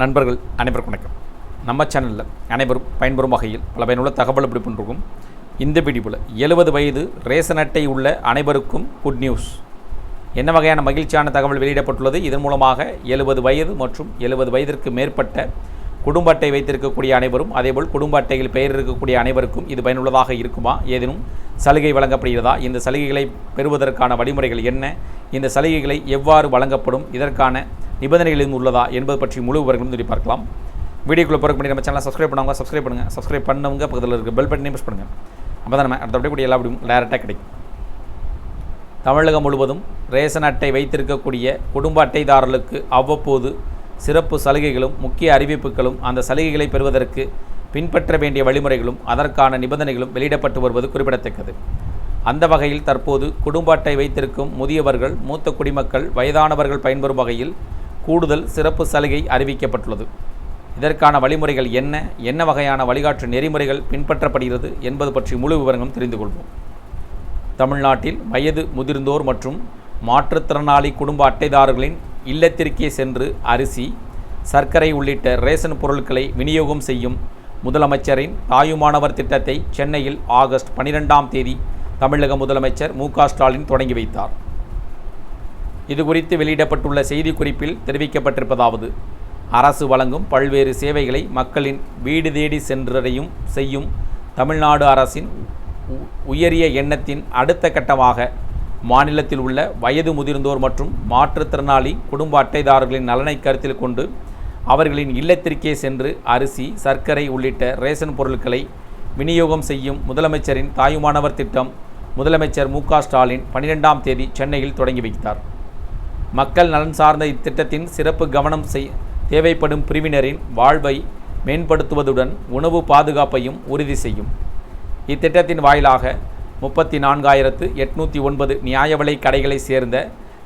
நண்பர்கள் அனைவருக்கும் வணக்கம். நம்ம சேனலில் அனைவரும் பயன்பெறும் வகையில் பல பயனுள்ள தகவல் இப்படி பண்ணிருக்கும் இந்த பிடிப்பில் எழுபது வயது ரேசன் அட்டை உள்ள அனைவருக்கும் குட் நியூஸ் என்ன வகையான மகிழ்ச்சியான தகவல் வெளியிடப்பட்டுள்ளது? இதன் மூலமாக எழுபது வயது மற்றும் எழுபது வயதிற்கு மேற்பட்ட குடும்ப அட்டை வைத்திருக்கக்கூடிய அனைவரும் அதேபோல் குடும்ப அட்டையில் பெயர் இருக்கக்கூடிய அனைவருக்கும் இது பயனுள்ளதாக இருக்குமா? ஏதேனும் சலுகை வழங்கப்படுகிறதா? இந்த சலுகைகளை பெறுவதற்கான வழிமுறைகள் என்ன? இந்த சலுகைகளை எவ்வாறு வழங்கப்படும்? இதற்கான நிபந்தனைகள் எதுவும் உள்ளதா என்பது பற்றி முழு விவரங்களும் சொல்லி பார்க்கலாம். வீடியோக்குள்ளே பிறகு பண்ணி நம்ம சேனலை சப்ஸ்கிரைப் பண்ணவங்க சப்ஸ்கிரைப் பண்ணுங்கள் சப்ஸ்கிரைப் பண்ணவங்க பக்கத்தில் இருக்க பெல் பட்டனையும் ப்ரெஸ் பண்ணுங்கள் அப்போ தான் நம்ம அடுத்த கூடிய எல்லா விடும் டேரெக்டாக கிடைக்கும். தமிழகம் முழுவதும் ரேஷன் அட்டை வைத்திருக்கக்கூடிய குடும்ப அட்டைதாரர்களுக்கு அவ்வப்போது சிறப்பு சலுகைகளும் முக்கிய அறிவிப்புகளும் அந்த சலுகைகளை பெறுவதற்கு பின்பற்ற வேண்டிய வழிமுறைகளும் அதற்கான நிபந்தனைகளும் வெளியிடப்பட்டு வருவது குறிப்பிடத்தக்கது. அந்த வகையில் தற்போது குடும்ப அட்டை வைத்திருக்கும் முதியவர்கள் மூத்த குடிமக்கள் வயதானவர்கள் பயன்பெறும் வகையில் கூடுதல் சிறப்பு சலுகை அறிவிக்கப்பட்டுள்ளது. இதற்கான வழிமுறைகள் என்ன? என்ன வகையான வழிகாட்டு நெறிமுறைகள் பின்பற்றப்படுகிறது என்பது பற்றி முழு விவரங்களும் தெரிந்து கொள்வோம். தமிழ்நாட்டில் வயது முதிர்ந்தோர் மற்றும் மாற்றுத்திறனாளி குடும்ப அட்டைதாரர்களின் இல்லத்திற்கே சென்று அரிசி சர்க்கரை உள்ளிட்ட ரேஷன் பொருட்களை விநியோகம் செய்யும் முதலமைச்சரின் தாயுமானவர் திட்டத்தை சென்னையில் ஆகஸ்ட் பனிரெண்டாம் தேதி தமிழக முதலமைச்சர் மு க ஸ்டாலின் தொடங்கி வைத்தார். இதுகுறித்து வெளியிடப்பட்டுள்ள செய்திக்குறிப்பில் தெரிவிக்கப்பட்டிருப்பதாவது அரசு வழங்கும் பல்வேறு சேவைகளை மக்களின் வீடு தேடி சென்றடையும் செய்யும் தமிழ்நாடு அரசின் உ- உயரிய எண்ணத்தின் அடுத்த கட்டமாக மாநிலத்தில் உள்ள வயது முதிர்ந்தோர் மற்றும் மாற்றுத்திறனாளி குடும்ப அட்டைதாரர்களின் நலனை கருத்தில் கொண்டு அவர்களின் இல்லத்திற்கே சென்று அரிசி சர்க்கரை உள்ளிட்ட ரேஷன் பொருட்களை விநியோகம் செய்யும் முதலமைச்சரின் தாயுமானவர் திட்டம் முதலமைச்சர் மு க ஸ்டாலின் பனிரெண்டாம் தேதி சென்னையில் தொடங்கி வைத்தார். மக்கள் நலன் சார்ந்த இத்திட்டத்தின் சிறப்பு கவனம் செய் தேவைப்படும் பிரிவினரின் வாழ்வை மேம்படுத்துவதுடன் உணவு பாதுகாப்பையும் உறுதி செய்யும். இத்திட்டத்தின் வாயிலாக முப்பத்தி நான்காயிரத்து எட்நூற்றி ஒன்பது நியாய விலை கடைகளை சேர்ந்த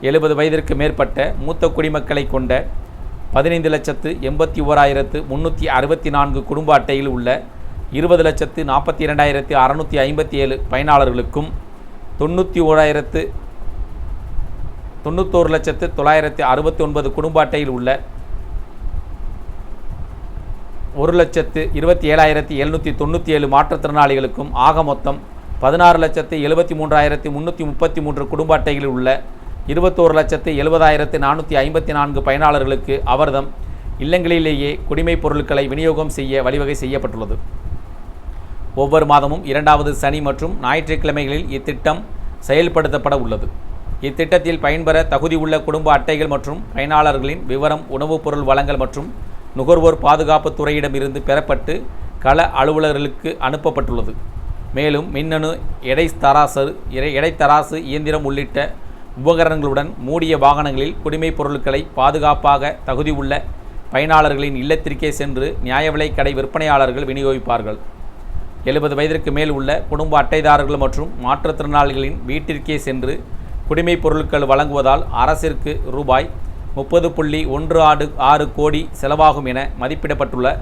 எழுபது வயதிற்கு மேற்பட்ட மூத்த குடிமக்களை கொண்ட பதினைந்து லட்சத்து எண்பத்தி ஓராயிரத்து முந்நூற்றி அறுபத்தி நான்கு குடும்ப அட்டையில் உள்ள இருபது லட்சத்து நாற்பத்தி இரண்டாயிரத்து அறநூற்றி ஐம்பத்தி ஏழு பயனாளர்களுக்கும் தொண்ணூற்றி ஓராயிரத்து தொண்ணூத்தோரு லட்சத்து தொள்ளாயிரத்தி அறுபத்தி ஒன்பது குடும்ப அட்டையில் உள்ள ஒரு லட்சத்து இருபத்தி ஏழாயிரத்தி எழுநூற்றி தொண்ணூற்றி ஏழு மாற்றுத்திறனாளிகளுக்கும் ஆக மொத்தம் பதினாறு லட்சத்து எழுபத்தி மூன்றாயிரத்தி முந்நூற்றி முப்பத்தி மூன்று குடும்ப அட்டைகளில் உள்ள இருபத்தோரு லட்சத்து எழுபதாயிரத்து நானூற்றி ஐம்பத்தி நான்கு பயனாளர்களுக்கு அவர்தம் இல்லங்களிலேயே குடிமைப் பொருட்களை விநியோகம் செய்ய வழிவகை செய்யப்பட்டுள்ளது. ஒவ்வொரு மாதமும் இரண்டாவது சனி மற்றும் ஞாயிற்றுக்கிழமைகளில் இத்திட்டம் செயல்படுத்தப்பட உள்ளது. இத்திட்டத்தில் பயன்பெற தகுதியுள்ள குடும்ப அட்டைகள் மற்றும் பயனாளர்களின் விவரம் உணவுப் பொருள் வழங்கல் மற்றும் நுகர்வோர் பாதுகாப்பு துறையிடமிருந்து பெறப்பட்டு கள அலுவலர்களுக்கு அனுப்பப்பட்டுள்ளது. மேலும் மின்னணு எடை தராசு எடை- எடைத்தராசு இயந்திரம் உள்ளிட்ட உபகரணங்களுடன் மூடிய வாகனங்களில் குடிமைப் பொருட்களை பாதுகாப்பாக தகுதியுள்ள பயனாளர்களின் இல்லத்திற்கே சென்று நியாய விலைக் கடை விற்பனையாளர்கள் விநியோகிப்பார்கள். எழுபது வயதிற்கு மேல் உள்ள குடும்ப அட்டைதாரர்கள் மற்றும் மாற்றுத்திறனாளிகளின் வீட்டிற்கே சென்று குடிமைப் பொருட்கள் வழங்குவதால் அரசிற்கு ரூபாய் முப்பது புள்ளி ஒன்று ஆடு ஆறு கோடி செலவாகும் என மதிப்பிடப்பட்டுள்ள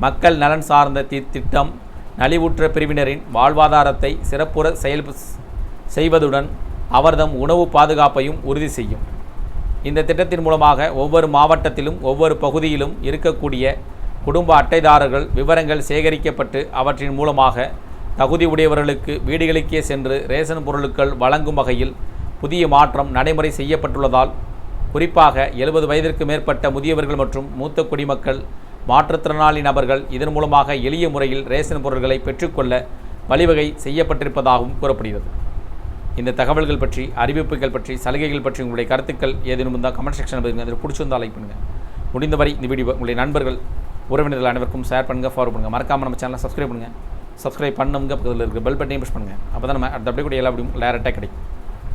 மக்கள் நலன் சார்ந்த தி திட்டம் நலிவுற்ற பிரிவினரின் வாழ்வாதாரத்தை சிறப்புற செயல் செய்வதுடன் அவர்தம் உணவு பாதுகாப்பையும் உறுதி செய்யும். இந்த திட்டத்தின் மூலமாக ஒவ்வொரு மாவட்டத்திலும் ஒவ்வொரு பகுதியிலும் இருக்கக்கூடிய குடும்ப அட்டைதாரர்கள் விவரங்கள் சேகரிக்கப்பட்டு அவற்றின் மூலமாக தகுதி உடையவர்களுக்கு வீடுகளுக்கே சென்று ரேஷன் பொருட்கள் வழங்கும் வகையில் புதிய மாற்றம் நடைமுறை செய்யப்பட்டுள்ளதால் குறிப்பாக எழுபது வயதிற்கு மேற்பட்ட முதியவர்கள் மற்றும் மூத்த குடிமக்கள் மாற்றுத்திறனாளி நபர்கள் இதன் மூலமாக எளிய முறையில் ரேஷன் பொருட்களை பெற்றுக்கொள்ள வழிவகை செய்யப்பட்டிருப்பதாகவும் கூறப்படுகிறது. இந்த தகவல்கள் பற்றி அறிவிப்புகள் பற்றி சலுகைகள் பற்றி உங்களுடைய கருத்துக்கள் ஏதேனும் இருந்தால் கமெண்ட் செக்ஷன் பதிவுங்க அதில் பிடிச்சிருந்தால் லைக் பண்ணுங்கள் முடிந்தவரை இந்த வீடியோ உங்களுடைய நண்பர்கள் உறவினர்கள் அனைவருக்கும் ஷேர் பண்ணுங்கள் ஃபாலோ பண்ணுங்கள் மறக்காமல் நம்ம சேனலை சப்ஸ்கிரைப் பண்ணுங்கள் சப்ஸ்கிரைப் பண்ணுங்க பக்கத்தில் இருக்கிற பெல் பட்டனையும் ப்ரெஸ் பண்ணுங்கள் அப்போ தான் நம்ம அடுத்த அப்படியே கூட எல்லா வீடியும் டேரெக்டாக கிடைக்கும்.